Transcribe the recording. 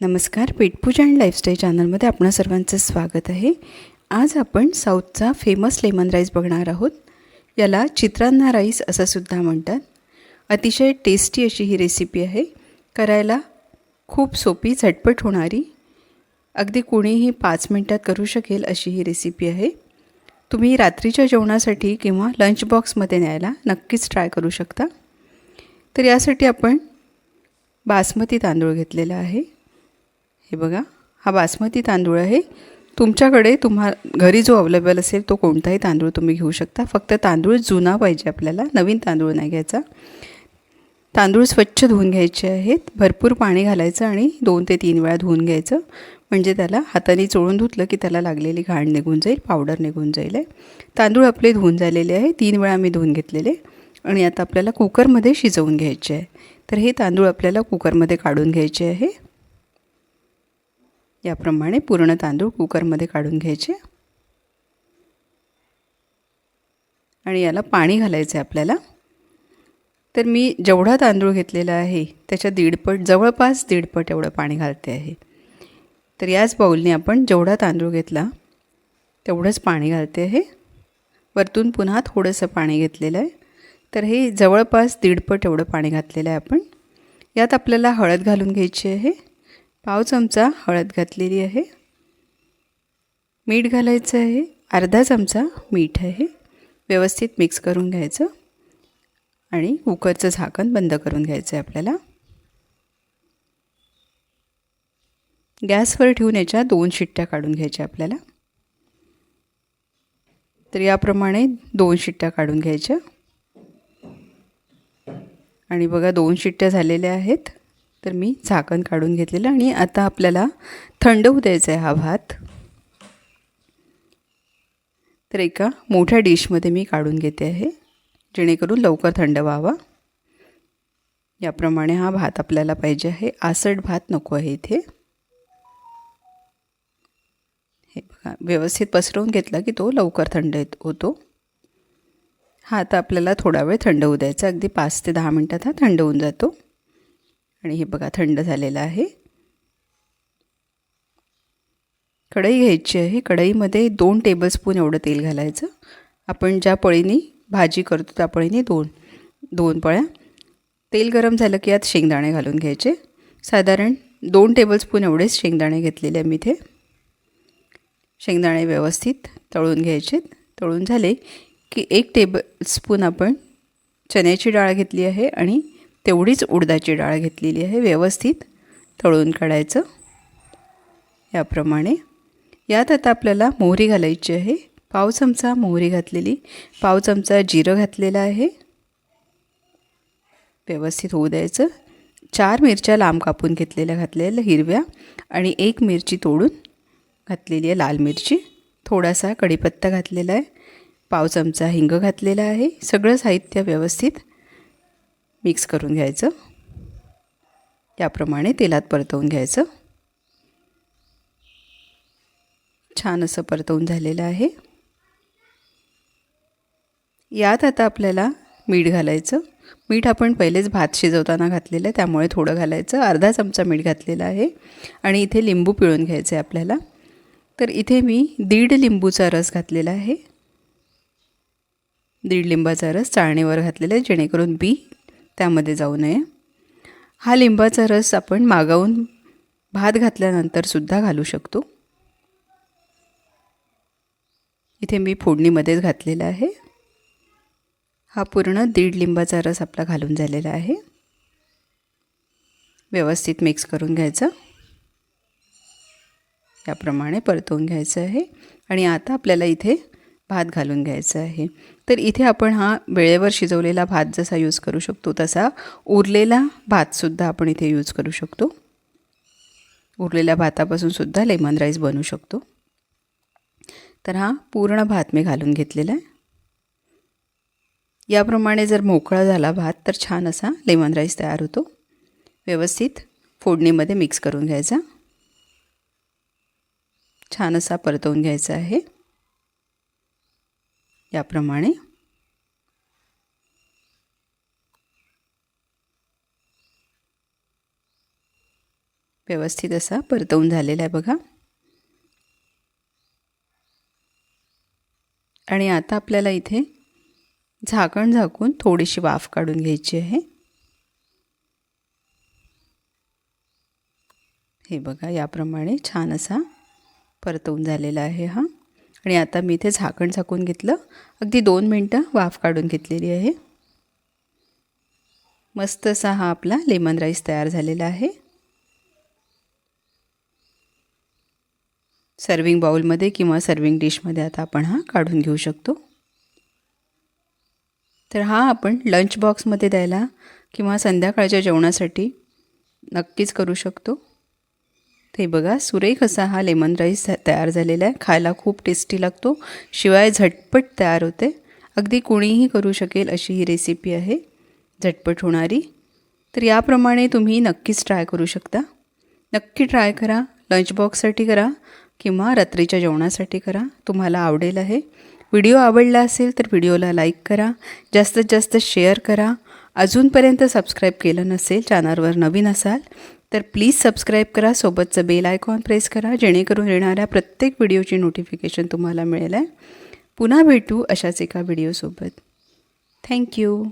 नमस्कार पेटपूजा and lifestyle चॅनलमध्ये आपणा सर्वांचं स्वागत आहे. आज आपण साऊथचा फेमस लेमन राईस बघणार आहोत. याला चित्रांना राईस असं सुद्धा म्हणतात. अतिशय टेस्टी अशी ही रेसिपी आहे. करायला खूप सोपी झटपट होणारी. अगदी कोणीही पाच मिनटात करू शकेल अशी ही रेसिपी आहे. तुम्ही रात्रीच्या जेवणासाठी किंवा लंच बॉक्समध्ये न्यायला नक्कीच ट्राय करू शकता. तर यासाठी आपण बासमती तांदूळ घेतलेला आहे. हे बघा हा बासमती तांदूळ आहे. तुमच्याकडे तुम्हा घरी जो अवेलेबल असेल तो कोणताही तांदूळ तुम्ही घेऊ शकता. फक्त तांदूळ जुना पाहिजे आपल्याला नवीन तांदूळ नाही घ्यायचा. तांदूळ स्वच्छ धुवून घ्यायचे आहेत. भरपूर पाणी घालायचं आणि दोन ते तीन वेळा धुवून घ्यायचं. म्हणजे त्याला हाताने चोळून धुतलं की त्याला लागलेली घाण निघून जाईल पावडर निघून जाईल. आहे तांदूळ आपले धुवून झालेले आहे. तीन वेळा मी धुवून घेतलेले. आणि आता आपल्याला कुकरमध्ये शिजवून घ्यायचे आहे. तर हे तांदूळ आपल्याला कुकरमध्ये काढून घ्यायचे आहे. याप्रमाणे पूर्ण तांदूळ कुकरमध्ये काढून घ्यायचे. आणि याला पाणी घालायचं आहे आपल्याला. तर मी जेवढा तांदूळ घेतलेला आहे त्याच्या दीडपट जवळपास दीडपट एवढं पाणी घालते आहे. तर याच बाऊलने आपण जेवढा तांदूळ घेतला तेवढंच पाणी घालते आहे. वरतून पुन्हा थोडंसं पाणी घेतलेलं आहे. तर हे जवळपास दीडपट एवढं पाणी घातलेलं आहे आपण. यात आपल्याला हळद घालून घ्यायची आहे. पाव चमचा हळद घातलेली आहे. मीठ घालायचं आहे. अर्धा चमचा मीठ आहे. व्यवस्थित मिक्स करून घ्यायचं. आणि कुकरचं झाकण बंद करून घ्यायचं आहे आपल्याला. गॅसवर ठेवून याच्या दोन शिट्ट्या काढून घ्यायच्या आपल्याला. तर याप्रमाणे दोन शिट्ट्या काढून घ्यायच्या. आणि बघा दोन शिट्ट्या झालेल्या आहेत. तर मी झाकण काढून घेतलेलं आणि आता आपल्याला थंड होऊ द्यायचा आहे हा भात. तर एका मोठ्या डिशमध्ये मी काढून घेते आहे जेणेकरून लवकर थंड व्हावा. याप्रमाणे हा भात आपल्याला पाहिजे आहे. आसट भात नको आहे इथे. हे बघा व्यवस्थित पसरवून घेतला की तो लवकर थंड येत होतो. हा आता आपल्याला थोडा वेळ थंड होऊ द्यायचा. अगदी पाच ते दहा मिनटात हा थंड होऊन जातो. आणि हे बघा थंड झालेलं आहे. कढई घ्यायची आहे. कढईमध्ये दोन टेबलस्पून एवढं तेल घालायचं. आपण ज्या पळीने भाजी करतो त्या पळीने दोन दोन पळ्या. तेल गरम झालं की यात शेंगदाणे घालून घ्यायचे. साधारण दोन टेबलस्पून एवढेच शेंगदाणे घेतलेले मी इथे. शेंगदाणे व्यवस्थित तळून घ्यायचे तळून झाले की एक टेबलस्पून आपण चण्याची डाळ घेतली आहे आणि तेवढीच उडदाची डाळ घेतलेली आहे व्यवस्थित तळून काढायचं. याप्रमाणे यात आता आपल्याला मोहरी घालायची आहे. पाव चमचा मोहरी घातलेली. पाव चमचा जिरं घातलेलं आहे. व्यवस्थित होऊ द्यायचं. चार मिरच्या लांब कापून घेतलेल्या घातलेल्या हिरव्या आणि एक मिरची तोडून घातलेली आहे लाल मिरची. थोडासा कढीपत्ता घातलेला आहे. पाव चमचा हिंग घातलेला आहे. सगळं साहित्य व्यवस्थित मिक्स करून घ्यायचं. याप्रमाणे तेलात परतवून घ्यायचं. छान असं परतवून झालेलं आहे. यात आता आपल्याला मीठ घालायचं. मीठ आपण पहिलेच भात शिजवताना घातलेलं आहे त्यामुळे थोडं घालायचं. अर्धा चमचा मीठ घातलेलं आहे. आणि इथे लिंबू पिळून घ्यायचं आहे आपल्याला. तर इथे मी दीड लिंबूचा रस घातलेला आहे. दीड लिंबाचा रस चाळणीवर घातलेला आहे जेणेकरून बी त्यामध्ये जाऊ नये. हा लिंबाचा रस आपण मागावून भात घातल्यानंतरसुद्धा घालू शकतो. इथे मी फोडणीमध्येच घातलेला आहे. हा पूर्ण दीड लिंबाचा रस आपला घालून झालेला आहे. व्यवस्थित मिक्स करून घ्यायचा. याप्रमाणे परतवून घ्यायचं आहे. आणि आता आपल्याला इथे भात घालून घ्यायचा आहे. तर इथे आपण हा वेळेवर शिजवलेला भात जसा यूज करू शकतो तसा उरलेला भातसुद्धा आपण इथे यूज करू शकतो. उरलेल्या भातापासूनसुद्धा लेमन राईस बनवू शकतो. तर हा पूर्ण भात मी घालून घेतलेला आहे. याप्रमाणे जर मोकळा झाला भात तर छान असा लेमन राईस तयार होतो. व्यवस्थित फोडणीमध्ये मिक्स करून घ्यायचा. छान असा परतवून घ्यायचा आहे. याप्रमाणे. व्यवस्थित असा परतवून झालेला आहे बघा. आणि आता आपल्याला इथे झाकण झाकून थोडीशी वाफ काढून घ्यायची आहे. हे बघा याप्रमाणे छान असा परतवून झालेला आहे हा. आणि आता मी इथे झाकण झाकून घेतलं. अगदी दोन मिनटं वाफ काढून घेतलेली आहे. मस्त असा हा आपला लेमन राईस तयार झालेला आहे. सर्विंग बाउलमध्ये किंवा सर्विंग डिशमध्ये आता आपण हा काढून घेऊ शकतो. तर हा आपण लंच बॉक्समध्ये द्यायला किंवा संध्याकाळच्या जेवणासाठी नक्कीच करू शकतो. ते बघा सुरेख असा हा लेमन राईस तयार झालेला आहे. खायला खूप टेस्टी लागतो. शिवाय झटपट तयार होते. अगदी कुणीही करू शकेल अशी ही रेसिपी आहे. झटपट होणारी. तर याप्रमाणे तुम्ही नक्कीच ट्राय करू शकता. नक्की ट्राय करा. लंच बॉक्ससाठी करा किंवा रात्रीच्या जेवणासाठी करा. तुम्हाला आवडेल आहे. व्हिडिओ आवडला असेल तर व्हिडिओला लाईक करा. जास्तीत जास्त शेअर करा. अजूनपर्यंत सबस्क्राईब केलं नसेल चॅनलवर नवीन असाल तर प्लीज सबस्क्राईब करा सोबतचं बेल आयकॉन प्रेस करा जेणेकरून येणाऱ्या प्रत्येक व्हिडिओची नोटिफिकेशन तुम्हाला मिळेल आहे पुन्हा भेटू अशाच एका व्हिडिओसोबत थँक्यू